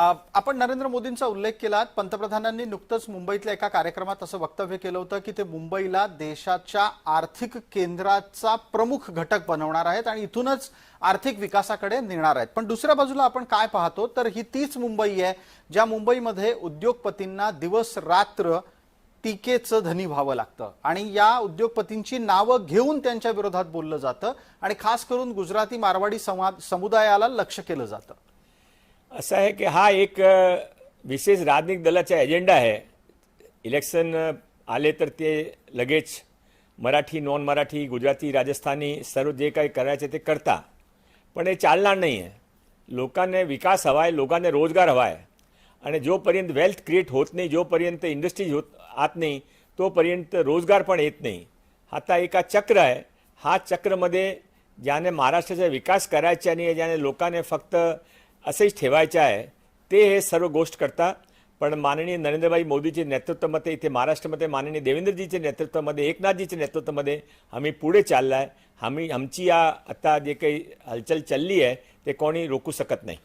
आपण नरेंद्र मोदींचा उल्लेख केलात. पंतप्रधानांनी नुकतंच मुंबईतल्या एका कार्यक्रमात असं वक्तव्य केलं होतं की ते मुंबईला देशाच्या आर्थिक केंद्राचा प्रमुख घटक बनवणार आहेत आणि इथूनच आर्थिक विकासाकडे नेणार आहेत. पण दुसऱ्या बाजूला आपण काय पाहतो? तर ही तीच मुंबई आहे ज्या मुंबईमध्ये उद्योगपतींना दिवस रात्र टीकेचं धनी व्हावं लागतं. आणि या उद्योगपतींची नावं घेऊन त्यांच्या विरोधात बोललं जातं आणि खास करून गुजराती मारवाडी समाज समुदायाला लक्ष केलं जातं. असं आहे की हा एक विशेष राजनिक दलाचा एजेंडा आहे. इलेक्शन आले तर ते लगेच मराठी नॉन मराठी गुजराती राजस्थानी सर्व जे काही करायचे ते करता. पण हे चालणार नाही आहे लोकांना विकास हवा आहे लोकांना रोजगार हवा आहे. आणि जोपर्यंत वेल्थ क्रिएट होत नाही जोपर्यंत इंडस्ट्रीज होत आत नाही तोपर्यंत रोजगार पण येत नाही. आता एका चक्र आहे. हा चक्रमध्ये ज्याने महाराष्ट्राचा विकास करायचा आहे ज्याने लोकांना फक्त असेच ठेवायचे आहे. ते हे सर्व गोष्ट करता पण माननीय नरेंद्रभाई मोदीचे नेतृत्वामध्ये इथे महाराष्ट्रामध्ये माननीय देवेंद्रजीचे नेतृत्वामध्ये एकनाथजीच्या नेतृत्वामध्ये आम्ही पुढे चाललो आहे आम्ही आमची या आता जे काही हालचाल चालली आहे ते कोणी रोखू शकत नाही.